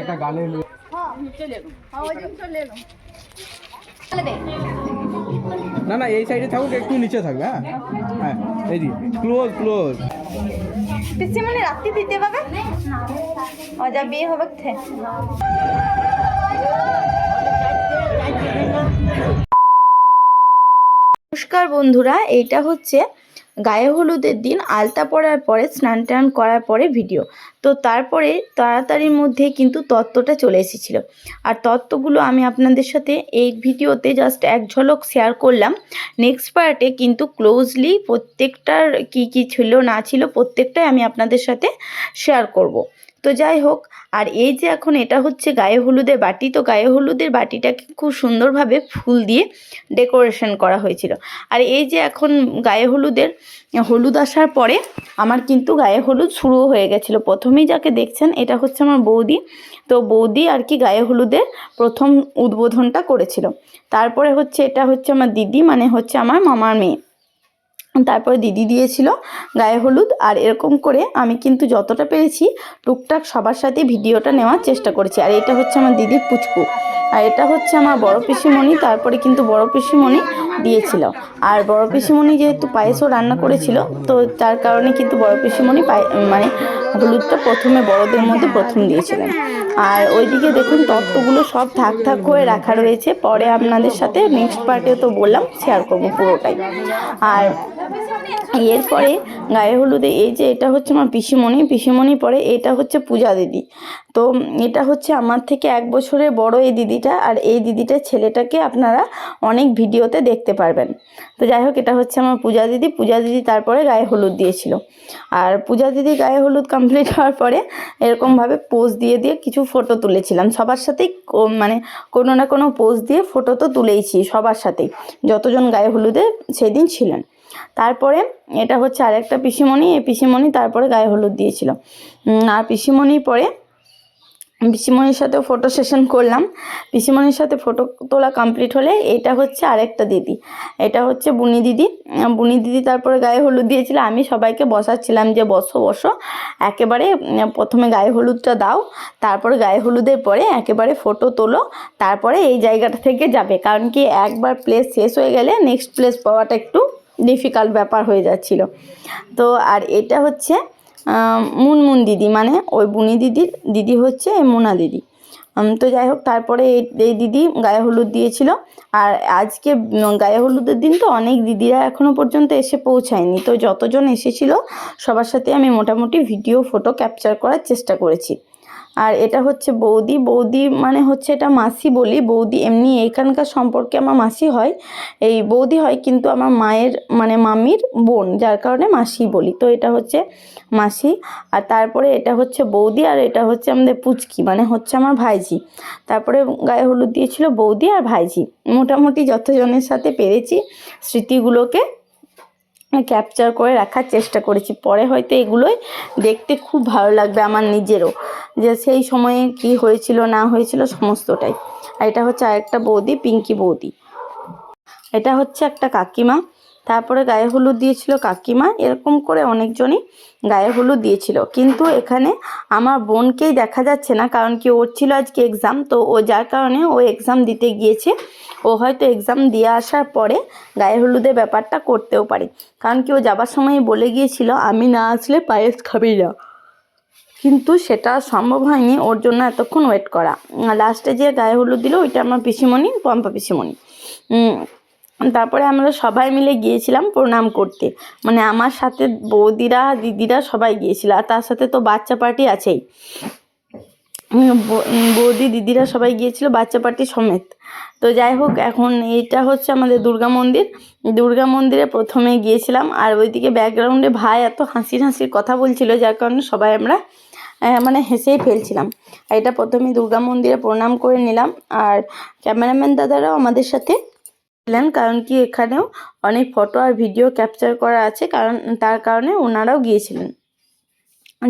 একটা গালে না না এই সাইডে থাকুক একটু নিচে থাকবে হ্যাঁ হ্যাঁ এই দিকে ক্লোজ ক্লোজ পিসিমণি রাত্রি দিতে পাবে অজা বিয়ে হবে ঠে নমস্কার বন্ধুরা, এইটা হচ্ছে গায়ে হলুদের দিন, আলতা পরার পরে, স্নান টান করার পরে ভিডিও তো তারপরে তাড়াতাড়ির মধ্যে কিন্তু তত্ত্বটা চলে এসেছিল। আর তত্ত্বগুলো আমি আপনাদের সাথে এই ভিডিওতে জাস্ট এক ঝলক শেয়ার করলাম। নেক্সট পার্টে কিন্তু ক্লোজলি প্রত্যেকটার কি কি ছিল, না ছিল, প্রত্যেকটাই আমি আপনাদের সাথে শেয়ার করব। তো যাই হোক, আর এই যে এখন এটা হচ্ছে গায়ে হলুদের বাটি, তো গায়ে হলুদের বাটিটাকে খুব সুন্দরভাবে ফুল দিয়ে ডেকোরেশন করা হয়েছিল। আর এই যে এখন গায়ে হলুদের, হলুদ আসার পরে আমার কিন্তু গায়ে হলুদ শুরু হয়ে গেছিল। প্রথমেই যাকে দেখছেন, এটা হচ্ছে আমার বৌদি। তো বৌদি আর কি গায়ে হলুদের প্রথম উদ্বোধনটা করেছিল। তারপরে হচ্ছে এটা হচ্ছে আমার দিদি মানে হচ্ছে আমার মামার মেয়ে। তারপরে দিদি দিয়েছিল গায়ে হলুদ আর এরকম করে আমি কিন্তু যতটা পেরেছি টুকটাক সবার সাথে ভিডিওটা নেওয়ার চেষ্টা করেছি। আর এটা হচ্ছে আমার দিদির পুচকু। আর এটা হচ্ছে আমার বড় পিসিমণি, তারপরে কিন্তু বড় পিসিমণি দিয়েছিল। আর বড় পিসিমণি যেহেতু পায়েসও রান্না করেছিল, তো তার কারণে কিন্তু বড় পিসিমণি পায়ে মানে হলুদটা প্রথমে বড়দের মধ্যে প্রথম দিয়েছিলেন। আর ওইদিকে দেখুন তত্ত্বগুলো সব থাক থাক করে রাখা রয়েছে। পরে আপনাদের সাথে নেক্সট পার্টে তো বললাম শেয়ার করব পুরোটাই। আর এরপরে গায়ে হলুদে এই যে এটা হচ্ছে আমার পিসিমণি পিসিমণি পরে এটা হচ্ছে পূজা দিদি। তো এটা হচ্ছে আমার থেকে এক বছরের বড় এই দিদিটা আর এই দিদিটার ছেলেটাকে আপনারা অনেক ভিডিওতে দেখতে পারবেন। তো যাই হোক, এটা হচ্ছে আমার পূজা দিদি। পূজা দিদি তারপরে গায়ে হলুদ দিয়েছিল। আর পূজা দিদি গায়ে হলুদ কমপ্লিট হওয়ার পরে এরকমভাবে পোজ দিয়ে দিয়ে কিছু ফটো তুলেছিলাম। সবার সাথেই মানে কোনো না কোনো পোজ দিয়ে ফটো তো তুলেইছি সবার সাথেই। যতজন গায়ে হলুদে সেদিন ছিলেন। তারপরে এটা হচ্ছে আরেকটা পিসিমণি। এই পিসিমণি তারপরে গায়ে হলুদ দিয়েছিল। আর পিসিমণির পরে পিসিমণির সাথেও ফটো সেশন করলাম। পিসিমণির সাথে ফটো তোলা কমপ্লিট হলে এটা হচ্ছে আরেকটা দিদি। এটা হচ্ছে বুনি দিদি। বুনি দিদি তারপরে গায়ে হলুদ দিয়েছিল। আমি সবাইকে বসাচ্ছিলাম যে বসো বসো। একেবারে প্রথমে গায়ে হলুদটা দাও, তারপরে গায়ে হলুদের পরে একেবারে ফটো তোলো, তারপরে এই জায়গাটা থেকে যাবে। কারণ কি একবার প্লেস শেষ হয়ে গেলে নেক্সট প্লেস পাওয়াটা একটু ডিফিকাল্ট ব্যাপার হয়ে যাচ্ছিল। তো আর এটা হচ্ছে মুনমুন দিদি মানে ওই বুনি দিদির দিদি হচ্ছে মোনা দিদি। তো যাই হোক, তারপরে এই দিদি গায়ে হলুদ দিয়েছিল। আর আজকে গায়ে হলুদের দিন তো অনেক দিদিরা এখনও পর্যন্ত এসে পৌঁছায়নি। তো যতজন এসেছিল, সবার সাথে আমি মোটামুটি ভিডিও, ফটো ক্যাপচার করার চেষ্টা করেছি। আর এটা হচ্ছে বৌদি। বৌদি মানে হচ্ছে এটা মাসি বলি। বৌদি এমনি এখানকার সম্পর্কে আমার মাসি হয়। এই বৌদি হয় কিন্তু আমার মায়ের মানে মামির বোন, যার কারণে মাসি বলি। তো এটা হচ্ছে মাসি। আর তারপরে এটা হচ্ছে বৌদি আর এটা হচ্ছে আমাদের পুচকি মানে হচ্ছে আমার ভাইজি। তারপরে গায়ে হলুদ দিয়েছিল বৌদি আর ভাইজি। মোটামুটি যতজনের সাথে পেরেছি স্মৃতিগুলোকে ক্যাপচার করে রাখার চেষ্টা করেছি। পরে হয়তো এগুলোই দেখতে খুব ভালো লাগবে আমার নিজেরও। যে সেই সময়ে কি হয়েছিল, না হয়েছিল, সমস্তটাই। আর এটা হচ্ছে আরেকটা বৌদি, পিঙ্কি বৌদি। এটা হচ্ছে একটা কাকিমা। তারপরে গায়ে হলুদ দিয়েছিল কাকিমা, এরকম করে অনেকজনই গায়ে হলুদ দিয়েছিল। কিন্তু এখানে আমার বোনকেই দেখা যাচ্ছে না, কারণ কি ওর ছিল আজকে এক্সাম তো ও যার কারণে ও এক্সাম দিতে গিয়েছে। ও হয়তো এক্সাম দিয়ে আসার পরে গায়ে হলুদের ব্যাপারটা করতেও পারে। কারণ কি ও যাবার সময় বলে গিয়েছিল, আমি না আসলে পায়েস খাবি না। কিন্তু সেটা সম্ভব হয়নি ওর জন্য এতক্ষণ ওয়েট করা। লাস্টে যে গায়ে হলুদ দিল, ওইটা আমার পিসিমণি, পম্পা পিসিমণি। তারপরে আমরা সবাই মিলে গিয়েছিলাম প্রণাম করতে। মানে আমার সাথে বৌদিরা, দিদিরা সবাই গিয়েছিল, আর তার সাথে তো বাচ্চা পার্টি আছেই। বৌদি, দিদিরা সবাই গিয়েছিল বাচ্চা পার্টি সমেত। তো যাই হোক, এখন এইটা হচ্ছে আমাদের দুর্গা মন্দির। দুর্গা মন্দিরে প্রথমে গিয়েছিলাম, আর ওইদিকে ব্যাকগ্রাউন্ডে ভাই এত হাসির হাসির কথা বলছিল, যার কারণে সবাই আমরা মানে হেসেই ফেলছিলাম। এটা প্রথমে দুর্গা মন্দিরে প্রণাম করে নিলাম, আর ক্যামেরাম্যান দাদারাও আমাদের সাথে ছিলেন, কারণ কি এখানেও অনেক ফটো আর ভিডিও ক্যাপচার করা আছে, কারণ তার কারণে ওনারাও গিয়েছিলেন।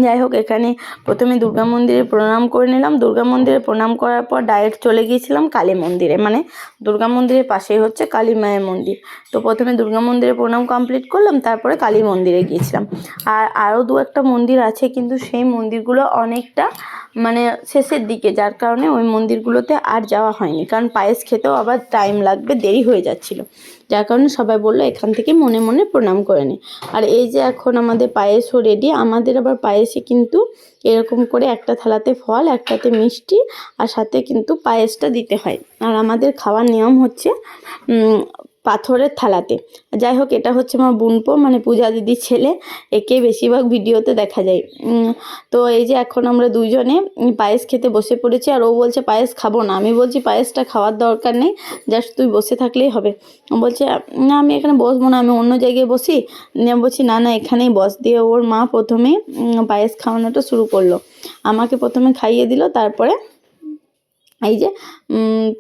যাই হোক, এখানে প্রথমে দুর্গা মন্দিরে প্রণাম করে নিলাম। দুর্গা মন্দিরে প্রণাম করার পর ডাইরেক্ট চলে গিয়েছিলাম কালী মন্দিরে মানে দুর্গা মন্দিরের পাশেই হচ্ছে কালী মায়ের মন্দির। তো প্রথমে দুর্গা মন্দিরে প্রণাম কমপ্লিট করলাম, তারপরে কালী মন্দিরে গিয়েছিলাম। আর আরও দু একটা মন্দির আছে, কিন্তু সেই মন্দিরগুলো অনেকটা মানে শেষের দিকে, যার কারণে ওই মন্দিরগুলোতে আর যাওয়া হয়নি। কারণ পায়েস খেতেও আবার টাইম লাগবে, দেরি হয়ে যাচ্ছিল। যার কারণে সবাই বলল, এখান থেকে মনে মনে প্রণাম করে নে। আর এই যে এখন আমাদের পায়েসও রেডি আমাদের আবার পায়েসে কিন্তু এরকম করে একটা থালাতে ফল, একটাতে মিষ্টি, আর সাথে কিন্তু পায়েসটা দিতে হয়। আর আমাদের খাওয়ার নিয়ম হচ্ছে পাথরের থালাতে। যাই হোক, এটা হচ্ছে আমার বুনপো মানে পূজা দিদির ছেলে। একে বেশিরভাগ ভিডিওতে দেখা যায়। তো এই যে এখন আমরা দুইজনে পায়েস খেতে বসে পড়েছি, আর ও বলছে, পায়েস খাব না। আমি বলছি, পায়েসটা খাওয়ার দরকার নেই, জাস্ট তুই বসে থাকলেই হবে। বলছে, না, আমি এখানে বসবো না, আমি অন্য জায়গায় বসি। বলছি, না না, এখানেই বস। দিয়ে ওর মা প্রথমে পায়েস খাওয়ানোটা শুরু করল। আমাকে প্রথমে খাইয়ে দিল, তারপরে এই যে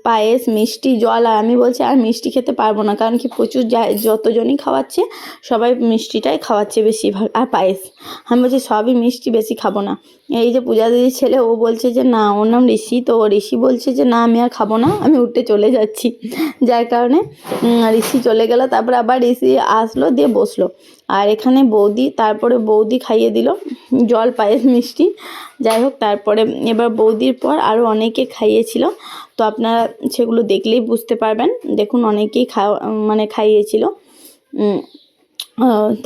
পায়েস, মিষ্টি, জল, আর আমি বলছি আর মিষ্টি খেতে পারব না, কারণ কি প্রচুর যতজনই খাওয়াচ্ছে, সবাই মিষ্টিটাই খাওয়াচ্ছে বেশিরভাগ, আর পায়েস। আমি বলছি, সবই মিষ্টি বেশি খাব না। এই যে পূজা দিদির ছেলে, ও বলছে যে, না, ওর নাম ঋষি। তো ঋষি বলছে যে, না, আমি আর খাব না, আমি উঠে চলে যাচ্ছি। যার কারণে ঋষি চলে গেল, তারপর আবার ঋষি আসলো, দিয়ে বসল। আর এখানে বৌদি, তারপরে বৌদি খাইয়ে দিল, জল, পায়েস, মিষ্টি। যাই হোক, তারপরে এবার বৌদির পর আরও অনেকে খাইয়েছিল। তো আপনারা সেগুলো দেখলেই বুঝতে পারবেন। দেখুন, অনেকেই খাওয়া মানে খাইয়েছিল।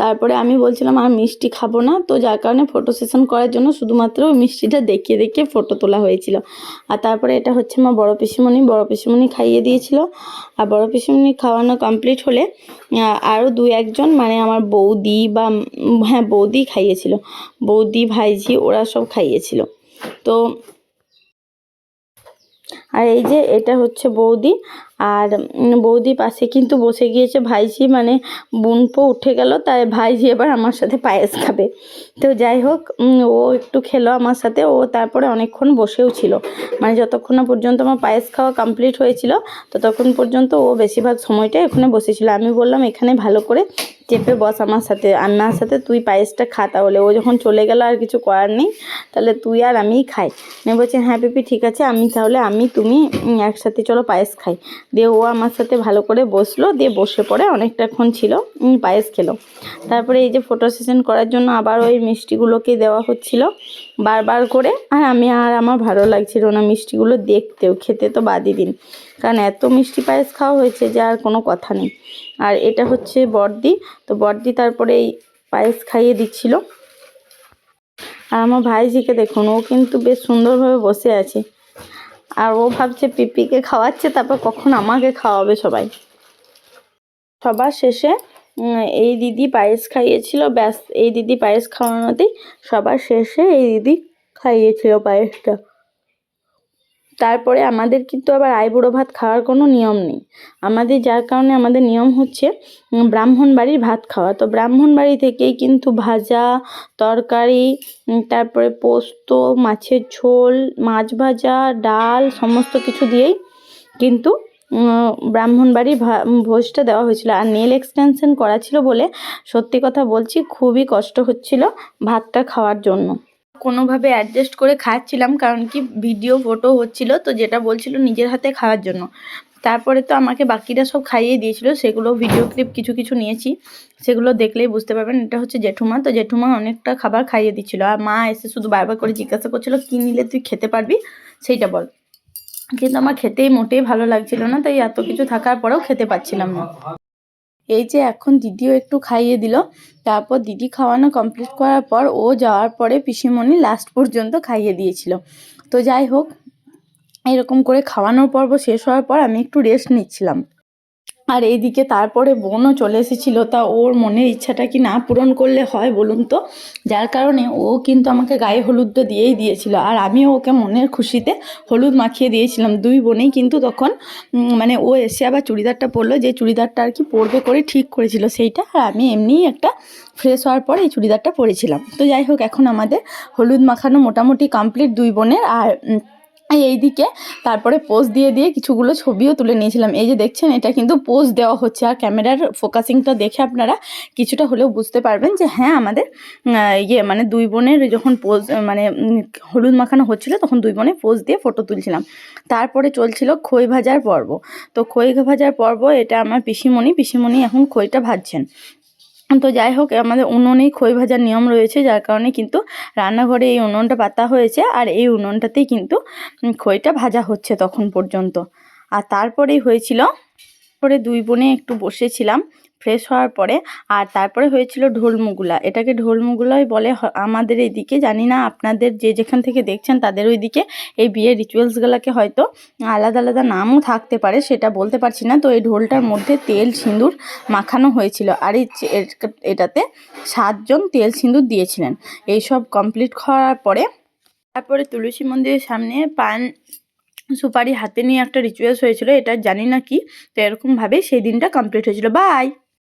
তারপরে আমি বলছিলাম, আর মিষ্টি খাব না। তো যার কারণে ফটো সেশন করার জন্য শুধুমাত্র মিষ্টিটা দেখিয়ে দেখিয়ে ফটো তোলা হয়েছিল। আর তারপরে এটা হচ্ছে আমার বড় পিসিমণি। বড় পিসিমণি খাইয়ে দিয়েছিল। আর বড় পিসিমণি খাওয়ানো কমপ্লিট হলে আরও দু একজন মানে আমার বৌদি বা হ্যাঁ বৌদি খাইয়েছিল। বৌদি, ভাইঝি ওরা সব খাইয়েছিল। তো আর এই যে এটা হচ্ছে বৌদি। আর বৌদি পাশে কিন্তু বসে গিয়েছে। ভাইঝি মানে বোনপো উঠে গেল, তাই ভাইঝি এবার আমার সাথে পায়েস খাবে। তো যাই হোক ও একটু খেলো আমার সাথে। ও তারপরে অনেকক্ষণ বসেও ছিল। মানে যতক্ষণ না পর্যন্ত আমার পায়েস খাওয়া কমপ্লিট হয়েছিল, ততক্ষণ পর্যন্ত ও বেশিরভাগ সময়টাই এখানে বসেছিল। আমি বললাম, এখানে ভালো করে চেপে বস আমার সাথে। আমার সাথে তুই পায়েসটা খা তাহলে। ও যখন চলে গেল, আর কিছু করার নেই, তাহলে তুই আর আমিই খাই। আমি বলছি হ্যাঁ পিপি, ঠিক আছে। আমি তাহলে আমি, তুমি একসাথে চলো পায়েস খাই। দিয়ে ও আমার সাথে ভালো করে বসল, দিয়ে বসে পড়ে অনেকটাক্ষণ ছিল পায়েস খেলো। তারপরে এই যে ফটো সেশন করার জন্য আবার ওই মিষ্টিগুলোকে দেওয়া হচ্ছিল বারবার করে। আর আমি আর আমার ভালো লাগছিল না মিষ্টিগুলো দেখতেও, খেতে তো বাদই দিন। কারণ এত মিষ্টি পায়েস খাওয়া হয়েছে যে আর কোনো কথা নেই। আর এটা হচ্ছে বর্দি, তো বর্দি তারপরে এই পায়েস খাইয়ে দিচ্ছিল। আর আমার ভাইজিকে দেখুন, ও কিন্তু বেশ সুন্দরভাবে বসে আছে। আর ও ভাবছে পিপিকে খাওয়াচ্ছে, তারপর কখন আমাকে খাওয়াবে সবাই। সবার শেষে এই দিদি পায়েস খাইয়েছিল, ব্যাস, এই দিদি পায়েস খাওয়ানোতেই সবার শেষে এই দিদি খাইয়েছিল পায়েসটা। তারপরে আমাদের কিন্তু আবার আইবুড়ো ভাত খাওয়ার কোনো নিয়ম নেই। আমাদের যার কারণে আমাদের নিয়ম হচ্ছে ব্রাহ্মণ বাড়ির ভাত খাওয়া। তো ব্রাহ্মণ বাড়ি থেকেই কিন্তু ভাজা, তরকারি তারপরে পোস্ত, মাছের ঝোল, মাছ ভাজা, ডাল, সমস্ত কিছু দিয়েই কিন্তু ব্রাহ্মণ ভা- ভোজটা দেওয়া হয়েছিল। আর নেল এক্সটেনশন করা ছিল বলে সত্যি কথা বলছি, খুবই কষ্ট হচ্ছিল ভাতটা খাওয়ার জন্য। কোনোভাবে অ্যাডজাস্ট করে খাচ্ছিলাম, কারণ কি ভিডিও ফটো হচ্ছিল তো যেটা বলছিল নিজের হাতে খাওয়ার জন্য। তারপরে তো আমাকে বাকিরা সব খাইয়ে দিয়েছিল, সেগুলো ভিডিও ক্লিপ কিছু কিছু নিয়েছি, সেগুলো দেখলেই বুঝতে পারবেন, এটা হচ্ছে জেঠুমা। তো জেঠুমা অনেকটা খাবার খাইয়ে দিচ্ছিল। আর মা এসে শুধু বারবার করে জিজ্ঞাসা করছিল, কী নিলে তুই খেতে পারবি? সেইটা বল। কিন্তু আমার খেতেই মোটেই ভালো লাগছিল না, তাই এত কিছু থাকার পরেও খেতে পাচ্ছিলাম না। এই যে এখন দিদিও একটু খাইয়ে দিল। তারপর দিদি খাওয়ানো কমপ্লিট করার পর ও যাওয়ার পরে পিসিমণি লাস্ট পর্যন্ত খাইয়ে দিয়েছিল। তো যাই হোক, এরকম করে খাওয়ানোর পর্ব শেষ হওয়ার পর আমি একটু রেস্ট নিচ্ছিলাম। আর এইদিকে তারপরে বোনও চলে এসেছিল, তা ওর মনের ইচ্ছাটা কি না পূরণ করলে হয় বলুন তো? যার কারণে ও কিন্তু আমাকে গায়ে হলুদটা দিয়েই দিয়েছিল, আর আমিও ওকে মনের খুশিতে হলুদ মাখিয়ে দিয়েছিলাম। দুই বোনেই কিন্তু তখন মানে ও এসে আবার চুড়িদারটা পরলো, যে চুড়িদারটা আর কি পরবে করে ঠিক করেছিল সেইটা, আর আমি এমনিই একটা ফ্রেশ হওয়ার পর এই চুড়িদারটা পরেছিলাম। তো যাই হোক, এখন আমাদের হলুদ মাখানো মোটামুটি কমপ্লিট দুই বোনের, আর এইদিকে তারপরে পোজ দিয়ে দিয়ে কিছুগুলো ছবিও তুলে নিয়েছিলাম। এই যে দেখছেন, এটা কিন্তু পোজ দেওয়া হচ্ছে। আর ক্যামেরার ফোকাসিংটা দেখে আপনারা কিছুটা হলেও বুঝতে পারবেন যে হ্যাঁ আমাদের ইয়ে মানে দুই বোনের যখন পোজ মানে হলুদ মাখানো হচ্ছিল, তখন দুই বোনে পোজ দিয়ে ফটো তুলছিলাম। তারপরে চলছিল খই ভাজার পর্ব। তো খই ভাজার পর্ব, এটা আমার পিসিমণি পিসিমণি এখন খইটা ভাজছেন। তো যাই হোক, আমাদের উনুনেই খই ভাজার নিয়ম রয়েছে, যার কারণে কিন্তু রান্নাঘরে এই উনুনটা পাতা হয়েছে আর এই উনুনটাতেই কিন্তু খইটা ভাজা হচ্ছে তখন পর্যন্ত। আর তারপরেই হয়েছিল পরে দুই বোনে একটু বসেছিলাম। ফ্রেশ হওয়ার পরে, আর তারপরে হয়েছিল ঢোলমুগুলা। এটাকে ঢোলমুগুলাই বলে আমাদের এইদিকে, জানি না আপনাদের যে যেখান থেকে দেখছেন তাদের ওইদিকে, এই বিয়ের রিচুয়ালসগুলোকে হয়তো আলাদা আলাদা নামও থাকতে পারে, সেটা বলতে পারছি না। তো এই ঢোলটার মধ্যে তেল সিঁদুর মাখানো হয়েছিল, আর এই এটাতে সাতজন তেল সিঁদুর দিয়েছিলেন। এইসব কমপ্লিট করার পরে, তারপরে তুলসী মন্দিরের সামনে পান সুপারি হাতে নিয়ে একটা রিচুয়ালস হয়েছিল, এটা জানি না কি, তো এরকমভাবে সেই দিনটা কমপ্লিট হয়েছিল। বাই